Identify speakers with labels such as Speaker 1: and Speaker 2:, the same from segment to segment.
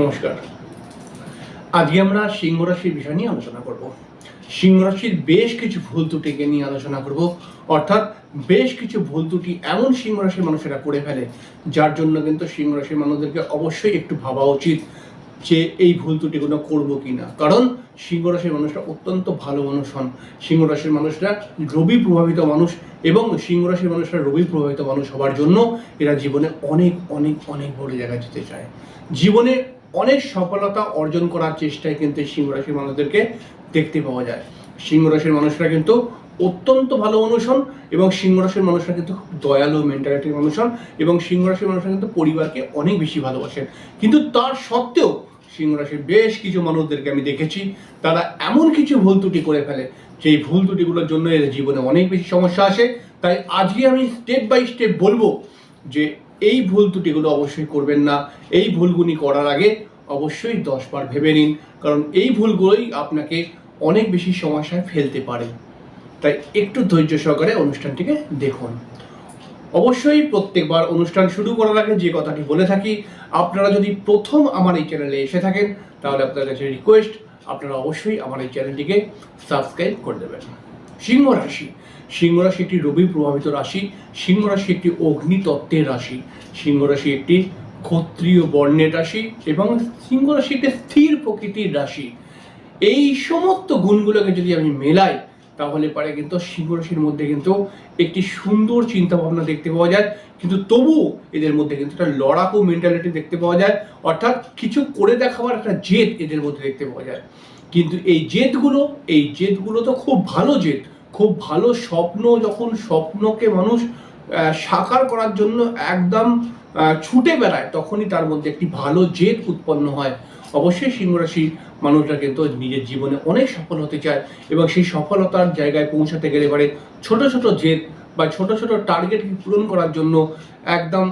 Speaker 1: নমস্কার। আজকে আমরা সিংহ রাশির বিষয় নিয়ে আলোচনা করব। সিংহ রাশির বেশ কিছু ভুল ত্রুটিকে নিয়ে আলোচনা করব। অর্থাৎ বেশ কিছু ভুল ত্রুটি এমন সিংহ রাশির মানুষেরা করে ফেলে, যার জন্য কিন্তু সিংহ রাশির মানুষদেরকে অবশ্যই একটু ভাবা উচিত যে এই ভুল ত্রুটিগুলো করব কি না কারণ সিংহ রাশির মানুষরা অত্যন্ত ভালো মানুষ হন। সিংহ রাশির মানুষরা রবি প্রভাবিত মানুষ এবং সিংহ রাশির মানুষরা রবি প্রভাবিত মানুষ হওয়ার জন্য এরা জীবনে অনেক অনেক অনেক বড় জায়গায় যেতে চায়। জীবনে অনেক সফলতা অর্জন করার চেষ্টায় কিন্তু সিংহ রাশির মানুষদেরকে দেখতে পাওয়া যায়। সিংহ রাশির মানুষরা কিন্তু অত্যন্ত ভালো মানুষ এবং সিংহ রাশির মানুষরা কিন্তু খুব দয়ালু মেন্টালিটির মানুষ হন এবং সিংহ রাশির মানুষরা কিন্তু পরিবারকে অনেক বেশি ভালোবাসেন। কিন্তু তার সত্ত্বেও সিংহ রাশির বেশ কিছু মানুষদেরকে আমি দেখেছি, তারা এমন কিছু ভুল ত্রুটি করে ফেলে। যেই ভুল ত্রুটিগুলোর জন্য এদের জীবনে অনেক বেশি সমস্যা আসে। তাই আজকে আমি স্টেপ বাই স্টেপ বলব যে এই ভুল ত্রুটিগুলো অবশ্যই করবেন না। এই ভুলগুলি করার আগে অবশ্যই দশবার ভেবে নিন, কারণ এই ভুলগুলোই আপনাকে অনেক বেশি সমস্যায় ফেলতে পারে। তাই একটু ধৈর্য সহকারে অনুষ্ঠানটিকে দেখুন। অবশ্যই প্রত্যেকবার অনুষ্ঠান শুরু করার আগে যে কথাটি বলে থাকি, আপনারা যদি প্রথম আমার এই চ্যানেলে এসে থাকেন, তাহলে আপনাদের কাছে রিকোয়েস্ট আপনারা অবশ্যই আমার এই চ্যানেলটিকে সাবস্ক্রাইব করে দেবেন। সিংহ রাশি। সিংহ রাশি একটি রবি প্রভাবিত রাশি, সিংহ রাশি একটি অগ্নিতত্ত্বের রাশি। সিংহ রাশি একটি ক্ষত্রিয় বর্ণের রাশি এবং সিংহ রাশি একটি স্থির প্রকৃতির রাশি। এই সমস্ত গুণগুলোকে যদি আমি মেলাই, তাহলে পারে কিন্তু সিংহ রাশির মধ্যে কিন্তু একটি সুন্দর চিন্তা ভাবনা দেখতে পাওয়া যায়। কিন্তু তবুও এদের মধ্যে কিন্তু একটা লড়াকু মেন্টালিটি দেখতে পাওয়া যায়। অর্থাৎ কিছু করে দেখাবার একটা জেদ এদের মধ্যে দেখতে পাওয়া যায়। কিন্তু এই জেদগুলো এই জেদগুলো তো খুব ভালো জেদ। খুব ভালো স্বপ্ন যখন স্বপ্নকে মানুষ সাকার করার জন্য একদম ছুটে বেড়ায়, তখনই তার মধ্যে একটি ভালো জেদ উৎপন্ন হয়। অবশ্যই সিংহ রাশির মানুষরা কিন্তু নিজের জীবনে অনেক সফল হতে চায় এবং সেই সফলতার জায়গায় পৌঁছাতে গেলে পারে ছোট ছোট জেদ বা ছোট ছোট টার্গেট পূরণ করার জন্য একদম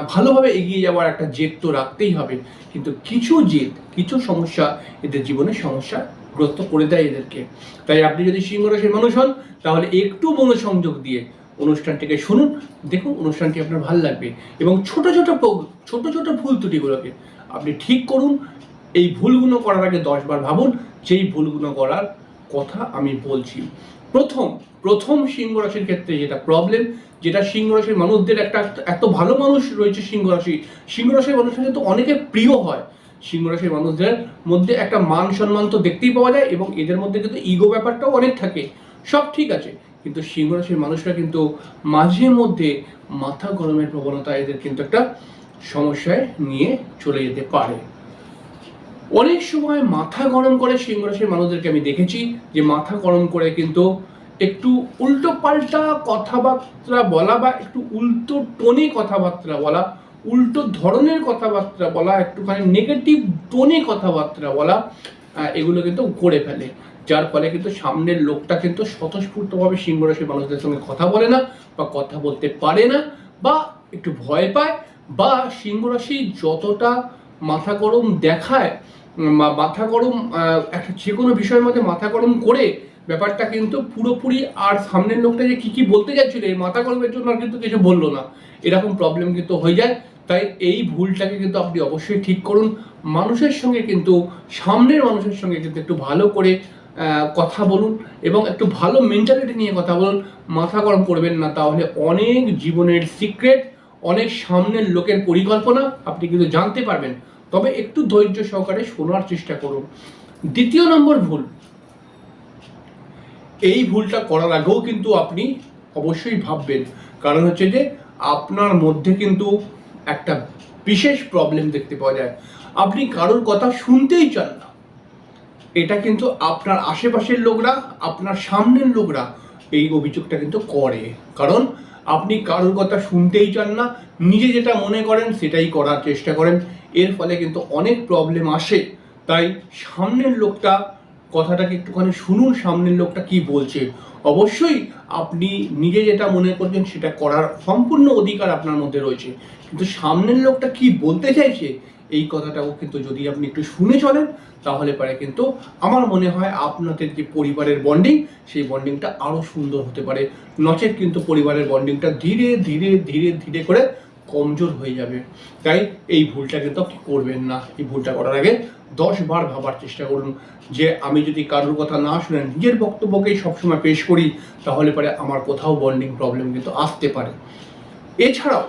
Speaker 1: ভালোভাবে এগিয়ে যাওয়ার একটা জেদ তো রাখতেই হবে। কিন্তু কিছু জেদ, কিছু সমস্যা এদের জীবনে সমস্যা গ্রস্ত করে দেয় এদেরকে। তাই আপনি যদি সিংহ রাশির মানুষ হন, তাহলে একটু মনোসংযোগ দিয়ে অনুষ্ঠানটিকে শুনুন, দেখুন অনুষ্ঠানটি আপনার ভালো লাগবে। এবং ছোট ছোট ছোট ছোট ভুল ত্রুটিগুলোকে আপনি ঠিক করুন। এই ভুলগুলো করার আগে দশবার ভাবুন, যেই ভুলগুলো করার কথা আমি বলছি। প্রথম প্রথম সিংহ রাশির ক্ষেত্রে যেটা প্রবলেম যেটা সিংহ রাশির মানুষদের একটা এত ভালো মানুষ রয়েছে সিংহ রাশি। সিংহ রাশির মানুষের কিন্তু অনেকে প্রিয় হয়। সিংহ রাশির মানুষদের মধ্যে একটা মান সম্মান তো দেখতেই পাওয়া যায় এবং এদের মধ্যে কিন্তু ইগো ব্যাপারটাও অনেক থাকে। সব ঠিক আছে, কিন্তু সিংহ রাশির মানুষরা কিন্তু মাঝে মধ্যে মাথা গরমের প্রবণতা এদের কিন্তু একটা সমস্যায় নিয়ে চলে যেতে পারে। অনেক সময় মাথা গরম করে সিংহ রাশির মানুষদেরকে আমি দেখেছি যে মাথা গরম করে কিন্তু একটু উল্টো পাল্টা কথাবার্তা বলা বা একটু উল্টো টোনে কথাবার্তা বলা, উল্টো ধরনের কথাবার্তা বলা, একটুখানি নেগেটিভ টোনে কথাবার্তা বলা এগুলো কিন্তু করে ফেলে। যার ফলে কিন্তু সামনের লোকটা কিন্তু স্বতঃস্ফূর্তভাবে সিংহ রাশির মানুষদের সঙ্গে কথা বলে না বা কথা বলতে পারে না বা একটু ভয় পায় বা সিংহ রাশি যতটা মাথা গরম দেখায় মাথা গরম একটা যে কোনো বিষয়ের মধ্যে মাথা গরম করে ব্যাপারটা কিন্তু পুরোপুরি আর সামনের লোকটা যে কি কি বলতে যাচ্ছিল এই মাথা গরমের জন্য আর কিন্তু কিছু বলল না। এরকম প্রবলেম কিন্তু হয়ে যায়। তাই এই ভুলটাকে কিন্তু আপনি অবশ্যই ঠিক করুন। মানুষের সঙ্গে কিন্তু, সামনের মানুষের সঙ্গে কিন্তু একটু ভালো করে কথা বলুন এবং একটু ভালো মেন্টালিটি নিয়ে কথা বলুন। মাথা গরম করবেন না, তাহলে অনেক জীবনের সিক্রেট অনেক সামনের লোকের পরিকল্পনা আপনি কিন্তু জানতে পারবেন। তবে একটু ধৈর্য সহকারে শোনার চেষ্টা করুন। দ্বিতীয় নম্বর ভুল। এই ভুলটা করার আগেও কিন্তু আপনি অবশ্যই ভাববেন। কারণ হচ্ছে যে, আপনার মধ্যে কিন্তু একটা বিশেষ প্রবলেম দেখতে পাওয়া যায়। আপনি কারোর কথা শুনতেই চান না। এটা কিন্তু আপনার আশেপাশের লোকরা, আপনার সামনের লোকরা এই অভিযোগটা কিন্তু করে। কারণ আপনি কারোর কথা শুনতেই চান না, নিজে যেটা মনে করেন সেটাই করার চেষ্টা করেন। এর ফলে কিন্তু অনেক প্রবলেম আসে। তাই সামনের লোকটা কথাটাকে একটুখানি শুনুন, সামনের লোকটা কি বলছে। অবশ্যই আপনি নিজে যেটা মনে করছেন সেটা করার সম্পূর্ণ অধিকার আপনার মধ্যে রয়েছে। কিন্তু সামনের লোকটা কি বলতে চাইছে, এই কথাটাও কিন্তু যদি আপনি একটু শুনে চলেন, তাহলে পারে কিন্তু আমার মনে হয় আপনাদের যে পরিবারের বন্ডিং সেই বন্ডিংটা আরও সুন্দর হতে পারে। নচেত কিন্তু পরিবারের বন্ডিংটা ধীরে ধীরে ধীরে ধীরে করে কমজোর হয়ে যাবে। তাই এই ভুলটা কিন্তু আপনি করবেন না। এই ভুলটা করার আগে দশ বার ভাবার চেষ্টা করুন যে আমি যদি কারোর কথা না শুনে নিজের বক্তব্যকেই সবসময় পেশ করি, তাহলে পরে আমার কোথাও বন্ডিং প্রবলেম কিন্তু আসতে পারে। এছাড়াও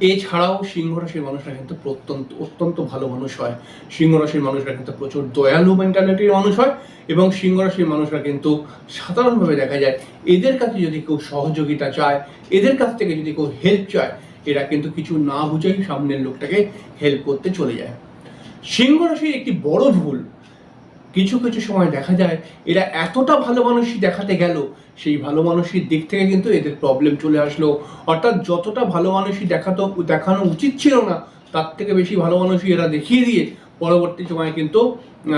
Speaker 1: এছাড়াও সিংহ রাশির মানুষরা কিন্তু প্রত্যন্ত, অত্যন্ত ভালো মানুষ হয়। সিংহ রাশির মানুষরা কিন্তু প্রচুর দয়ালু মেন্টালিটির মানুষ হয় এবং সিংহ রাশির মানুষরা কিন্তু সাধারণভাবে দেখা যায় এদের কাছে যদি কেউ সহযোগিতা চায়, এদের কাছ থেকে যদি কেউ হেল্প চায়, এরা কিন্তু কিছু না বুঝেই সামনের লোকটাকে হেল্প করতে চলে যায়। সিংহ রাশির একটি বড় ভুল। কিছু কিছু সময় দেখা যায় এরা এতটা ভালো মানুষই দেখাতে গেল, সেই ভালো মানুষের দিক থেকে কিন্তু এদের প্রবলেম চলে আসলো। অর্থাৎ যতটা ভালো মানুষই দেখাতো, দেখানো উচিত ছিল না, তার থেকে বেশি ভালো মানুষই এরা দেখিয়ে দিয়ে পরবর্তী সময়ে কিন্তু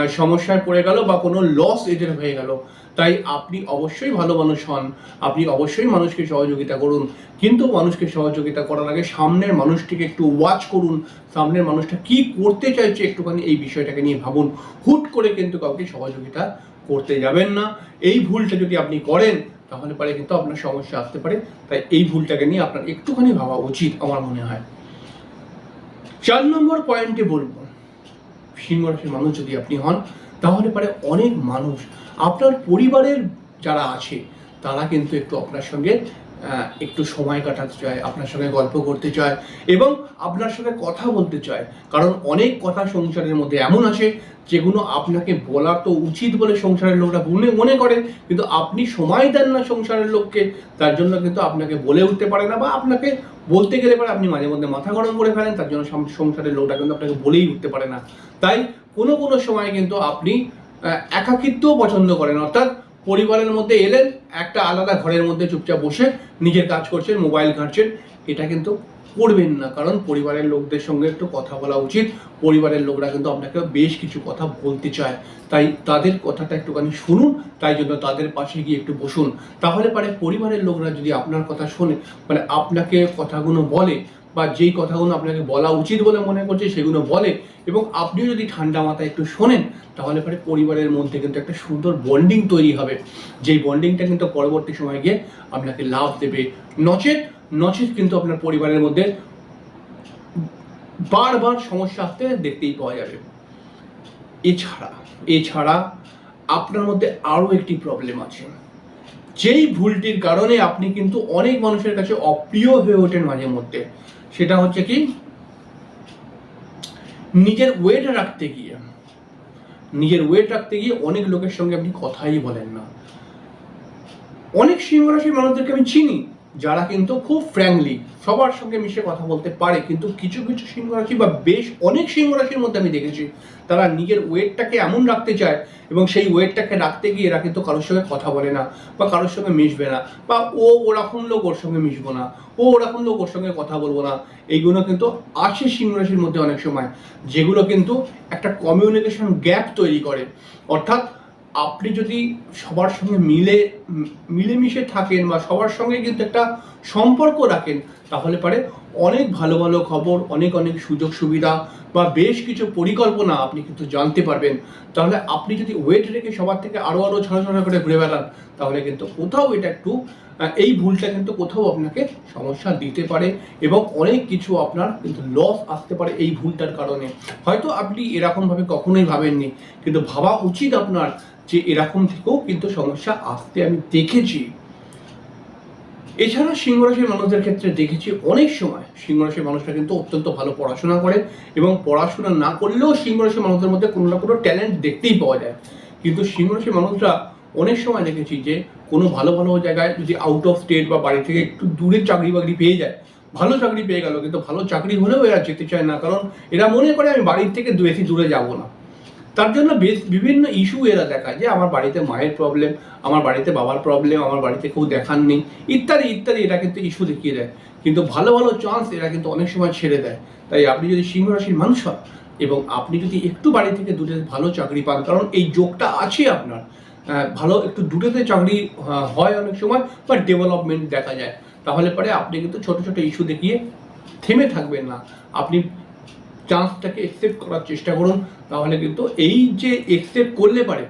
Speaker 1: সমস্যায় পড়ে গেল বা কোনো লস এদের হয়ে গেল। তাই আপনি অবশ্যই ভালো মানুষ হন। আপনি অবশ্যই মানুষকে সহযোগিতা করুন। কিন্তু মানুষকে সহযোগিতা করার আগে সামনের মানুষটিকে একটু ওয়াচ করুন। সামনের মানুষটা কি করতে চাইছে একটুখানি এই বিষয়টাকে নিয়ে ভাবুন। হুট করে কিন্তু কাউকে সহযোগিতা করতে যাবেন না। এই ভুলটা যদি আপনি করেন, তাহলে পরে কিন্তু আপনার সমস্যা আসতে পারে। তাই এই ভুলটাকে নিয়ে আপনার একটুখানি ভাবা উচিত, আমার মনে হয়। চার নম্বর পয়েন্টে বলব। সিংহ রাশির মানুষ যদি আপনি হন, তাহলে পারে অনেক মানুষ আপনার পরিবারের যারা আছে, তারা কিন্তু একটু আপনার সঙ্গে একটু সময় কাটাতে চায়, আপনার সঙ্গে গল্প করতে চায় এবং আপনার সঙ্গে কথা বলতে চায়। কারণ অনেক কথা সংসারের মধ্যে এমন আছে যেগুলো আপনাকে বলা তো উচিত বলে সংসারের লোকরা মনে মনে করে, কিন্তু আপনি সময় দেন না সংসারের লোককে, তার জন্য কিন্তু আপনাকে বলে উঠতে পারে না বা আপনাকে বলতে গেলে পরে আপনি মাঝে মধ্যে মাথা গরম করে ফেলেন, তার জন্য সংসারের লোকটা কিন্তু আপনাকে বলেই উঠতে পারে না। তাই কোনো কোনো সময় কিন্তু আপনি একাকিত্বও পছন্দ করেন, অর্থাৎ পরিবারের মধ্যে এলেন, একটা আলাদা ঘরের মধ্যে চুপচাপ বসে নিজের কাজ করছেন, মোবাইল ঘাঁটছেন। এটা কিন্তু করবেন না, কারণ পরিবারের লোকদের সঙ্গে একটু কথা বলা উচিত। পরিবারের লোকরা কিন্তু আপনাকে বেশ কিছু কথা বলতে চায়। তাই তাদের কথাটা একটুখানি শুনুন, তাই জন্য তাদের পাশে গিয়ে একটু বসুন। তাহলে পারে পরিবারের লোকরা যদি আপনার কথা শোনে মানে আপনাকে কথাগুলো বলে বা যেই কথাগুলো আপনাকে বলা উচিত বলে মনে করছে সেগুলো বলে এবং আপনিও যদি ঠান্ডা মাথায় একটু শোনেন, তাহলে পরে পরিবারের মধ্যে কিন্তু একটা সুন্দর বন্ডিং তৈরি হবে। যেই বন্ডিংটা কিন্তু পরবর্তী সময় গিয়ে আপনাকে লাভ দেবে। নচেত নচেত কিন্তু আপনার পরিবারের মধ্যে বারবার সমস্যা আসতে দেখতেই পাওয়া যাবে। এছাড়া এছাড়া আপনার মধ্যে আরও একটি প্রবলেম আছে। যেই ভুলটির কারণে আপনি কিন্তু অনেক মানুষের কাছে অপ্রিয় হয়ে ওঠেন মাঝে মধ্যে, সেটা হচ্ছে কি? নিজের ওয়েট রাখতে গিয়ে, নিজের ওয়েট রাখতে গিয়ে অনেক লোকের সঙ্গে আপনি কথাই বলেন না। অনেক সিংহ রাশির মানুষদেরকে আমি চিনি যারা কিন্তু খুব ফ্র্যাঙ্কলি সবার সঙ্গে মিশে কথা বলতে পারে, কিন্তু কিছু কিছু সিংহ রাশি বা বেশ অনেক সিংহ রাশির মধ্যে আমি দেখেছি, তারা নিজের ওয়েটটাকে এমন রাখতে চায় এবং সেই ওয়েটটাকে রাখতে গিয়ে এরা কিন্তু কারোর সঙ্গে কথা বলে না বা কারোর সঙ্গে মিশবে না বা ও ওরকম লোক ওর সঙ্গে মিশবো না, ও ওরকম লোক ওর সঙ্গে কথা বলব না, এইগুলো কিন্তু আছে সিংহ রাশির মধ্যে অনেক সময়, যেগুলো কিন্তু একটা কমিউনিকেশন গ্যাপ তৈরি করে। অর্থাৎ আপনি যদি সবার সঙ্গে মিলে, মিলেমিশে থাকেন বা সবার সঙ্গে কিন্তু একটা সম্পর্ক রাখেন, তাহলে পারে অনেক ভালো ভালো খবর, অনেক অনেক সুযোগ সুবিধা বা বেশ কিছু পরিকল্পনা আপনি কিন্তু জানতে পারবেন। তাহলে আপনি যদি ওয়েট রেখে সবার থেকে আরও আরও ছড়াছড়া করে ঘুরে বেড়ান, তাহলে কিন্তু কোথাও এটা একটু এই ভুলটা কিন্তু কোথাও আপনাকে সমস্যা দিতে পারে এবং অনেক কিছু আপনার কিন্তু লস আসতে পারে এই ভুলটার কারণে। হয়তো আপনি এরকমভাবে কখনোই ভাবেননি, কিন্তু ভাবা উচিত আপনার যে এরকম থেকেও কিন্তু সমস্যা আসতে আমি দেখেছি। এছাড়া সিংহরাশির মানুষদের ক্ষেত্রে দেখেছি অনেক সময় সিংহরাশির মানুষরা কিন্তু অত্যন্ত ভালো পড়াশোনা করে এবং পড়াশোনা না করলেও সিংহরাশির মানুষদের মধ্যে কোনো না কোনো ট্যালেন্ট দেখতেই পাওয়া যায়। কিন্তু সিংহরাশির মানুষরা অনেক সময় দেখেছি যে কোনো ভালো ভালো জায়গায় যদি আউট অফ স্টেট বা বাড়ি থেকে একটু দূরে চাকরি বাকরি পেয়ে যায়, ভালো চাকরি পেয়ে গেল কিন্তু ভালো চাকরি হলেও এরা যেতে চায় না। কারণ এরা মনে করে আমি বাড়ির থেকে বেশি দূরে যাব না। তার জন্য বেশ বিভিন্ন ইস্যু এরা দেখায়, যে আমার বাড়িতে মায়ের প্রবলেম আমার বাড়িতে বাবার প্রবলেম আমার বাড়িতে কেউ দেখার নেই, ইত্যাদি ইত্যাদি এরা কিন্তু ইস্যু দেখিয়ে দেয়। কিন্তু ভালো ভালো চান্স এরা কিন্তু অনেক সময় ছেড়ে দেয়। তাই আপনি যদি সিংহ রাশির মানুষ হন এবং আপনি যদি একটু বাড়ি থেকে দূরে ভালো চাকরি পান, কারণ এই যোগটা আছে আপনার ভালো একটু দূরেতে চাকরি হয় অনেক সময়, বা ডেভেলপমেন্ট দেখা যায়। তাহলে পরে আপনি কিন্তু ছোট ছোট ইস্যু দেখিয়ে থেমে থাকবেন না। আপনি চান্সটাকে একসেপ্ট করার চেষ্টা করুন, তাহলে কিন্তু এই যে একসেপ্ট করলে পারে,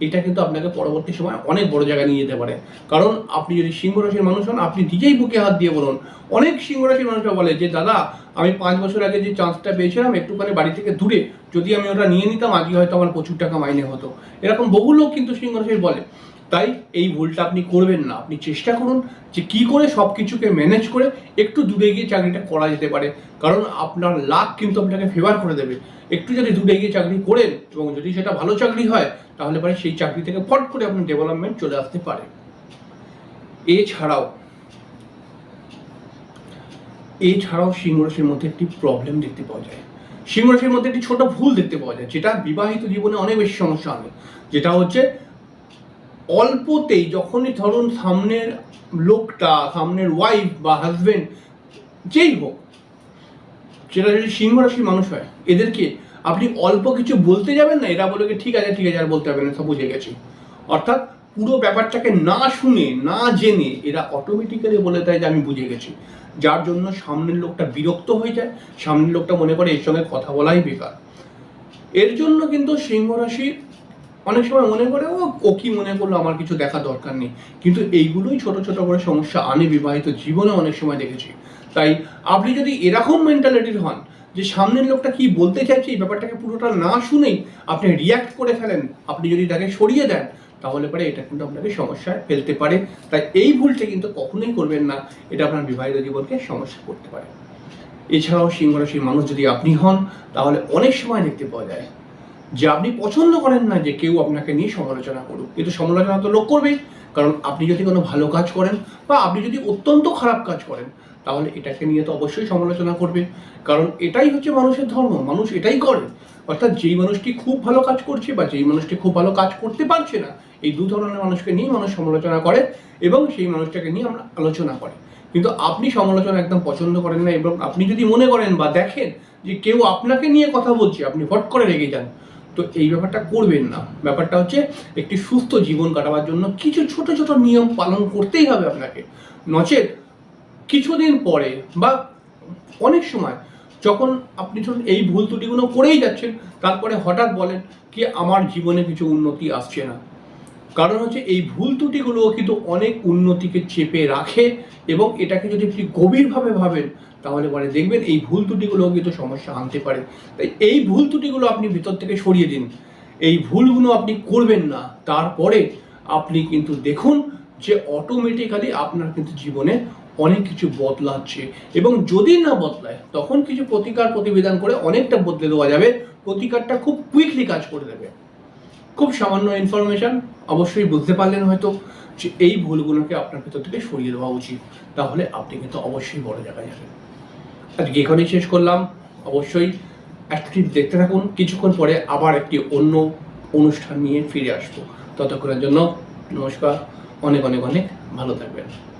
Speaker 1: এটা কিন্তু আপনাকে পরবর্তী সময় অনেক বড় জায়গায় নিয়ে যেতে পারে। কারণ আপনি যদি সিংহ রাশির মানুষ হন, আপনি নিজেই বুকে হাত দিয়ে বলুন। অনেক সিংহ রাশির মানুষরা বলে যে, দাদা, আমি পাঁচ বছর আগে যে চান্সটা পেয়েছিলাম, একটুখানি বাড়ি থেকে দূরে, যদি আমি ওটা নিয়ে নিতাম, আজকে হয়তো আমার প্রচুর টাকা মাইনে হতো। এরকম বহু লোক কিন্তু সিংহ রাশির বলে। তাই এই ভুলটা আপনি করবেন না। আপনি চেষ্টা করুন যে কি করে সব কিছুকে ম্যানেজ করে একটু দূরে গিয়ে চাকরিটা করা যেতে পারে। কারণ আপনার লাক কিন্তু আপনাকে ফেভার করে দেবে। একটু যদি দূরে গিয়ে চাকরি করেন এবং যদি সেটা ভালো চাকরি হয়, তাহলে পরে সেই চাকরি থেকে ফট করে আপনার ডেভেলপমেন্ট চলে আসতে পারে। এছাড়াও এছাড়াও সিংহ রাশির মধ্যে একটি প্রবলেম দেখতে পাওয়া যায়। সিংহ রাশির মধ্যে একটি ছোট ভুল দেখতে পাওয়া যায়, যেটা বিবাহিত জীবনে অনেক বেশি সমস্যা হবে। যেটা হচ্ছে অল্পতেই যখনই ধরুন সামনের লোকটা, সামনের ওয়াইফ বা হাজবেন্ড যেই হোক, সেটা যদি সিংহ রাশির মানুষ হয়, এদেরকে আপনি অল্প কিছু বলতে যাবেন না, এরা বলে ঠিক আছে ঠিক আছে, আর বলতে হবে না, সব বুঝে গেছি। অর্থাৎ পুরো ব্যাপারটাকে না শুনে, না জেনে এরা অটোমেটিক্যালি বলে দেয় যে, আমি বুঝে গেছি। যার জন্য সামনের লোকটা বিরক্ত হয়ে যায়, সামনের লোকটা মনে করে এর সঙ্গে কথা বলাই বেকার। এর জন্য কিন্তু সিংহ রাশি অনেক সময় মনে করে, ও ও কি মনে করল? আমার কিছু দেখা দরকার নেই। কিন্তু এইগুলোই ছোট ছোট করে সমস্যা আনে বিবাহিত জীবনে অনেক সময় দেখেছি। তাই আপনি যদি এরকম মেন্টালিটির হন, যে সামনের লোকটা কি বলতে চাইছে, এই ব্যাপারটাকে পুরোটা না শুনেই আপনি রিয়াক্ট করে ফেলেন, আপনি যদি তাকে সরিয়ে দেন, তাহলে পরে এটা কিন্তু আপনাকে সমস্যায় ফেলতে পারে। তাই এই ভুলটা কিন্তু কখনোই করবেন না, এটা আপনার বিবাহিত জীবনকে সমস্যা করতে পারে। এছাড়াও সিংহ রাশির মানুষ যদি আপনি হন, তাহলে অনেক সময় দেখতে পাওয়া যায়। যে আপনি পছন্দ করেন না যে কেউ আপনাকে নিয়ে সমালোচনা করুক, কিন্তু সমালোচনা তো লোক করবেই। কারণ আপনি যদি কোনো ভালো কাজ করেন বা আপনি যদি অত্যন্ত খারাপ কাজ করেন, তাহলে এটাকে নিয়ে তো অবশ্যই সমালোচনা করবে। কারণ এটাই হচ্ছে মানুষের ধর্ম, মানুষ এটাই করে। অর্থাৎ যেই মানুষটি খুব ভালো কাজ করছে বা যেই মানুষটি খুব ভালো কাজ করতে পারছে না, এই দু ধরনের মানুষকে নিয়ে মানুষ সমালোচনা করে এবং সেই মানুষটাকে নিয়ে আমরা আলোচনা করে। কিন্তু আপনি সমালোচনা একদম পছন্দ করেন না এবং আপনি যদি মনে করেন বা দেখেন যে কেউ আপনাকে নিয়ে কথা বলছে, আপনি হট করে রেগে যান তো এই ব্যাপারটা করবেন না। ব্যাপারটা হচ্ছে একটি সুস্থ জীবন কাটাবার জন্য কিছু ছোট ছোট নিয়ম পালন করতেই হবে আপনাকে। নচেত কিছুদিন পরে বা অনেক সময় যখন আপনি ধরুন এই ভুল ত্রুটিগুলো করেই যাচ্ছেন, তারপরে হঠাৎ বলেন কি, আমার জীবনে কিছু উন্নতি আসছে না। কারণ হচ্ছে এই ভুল ত্রুটিগুলো কিন্তু অনেক উন্নতিকে চেপে রাখে এবং এটাকে যদি আপনি গভীরভাবে ভাবেন, তাহলে পরে দেখবেন এই ভুল ত্রুটিগুলোও কিন্তু সমস্যা আনতে পারে। তাই এই ভুল ত্রুটিগুলো আপনি ভিতর থেকে সরিয়ে দিন। এই ভুলগুলো আপনি করবেন না। তারপরে আপনি কিন্তু দেখুন যে অটোমেটিক্যালি আপনার কিন্তু জীবনে অনেক কিছু বদলাচ্ছে এবং যদি না বদলায়, তখন কিছু প্রতিকার প্রতিবিধান করে অনেকটা বদলে দেওয়া যাবে। প্রতিকারটা খুব কুইকলি কাজ করে দেবে। খুব সামান্য ইনফরমেশন অবশ্যই বুঝতে পারলেন হয়তো যে এই ভুলগুলোকে আপনার ভেতর থেকে সরিয়ে দেওয়া উচিত। তাহলে আপনি কিন্তু অবশ্যই বড় জায়গায় যাবেন। আজকে এখানেই শেষ করলাম। অবশ্যই অ্যাক্টিভ দেখতে থাকুন। কিছুক্ষণ পরে আবার একটি অন্য অনুষ্ঠান নিয়ে ফিরে আসব। ততক্ষণের জন্য নমস্কার। অনেক অনেক অনেক ভালো থাকবেন।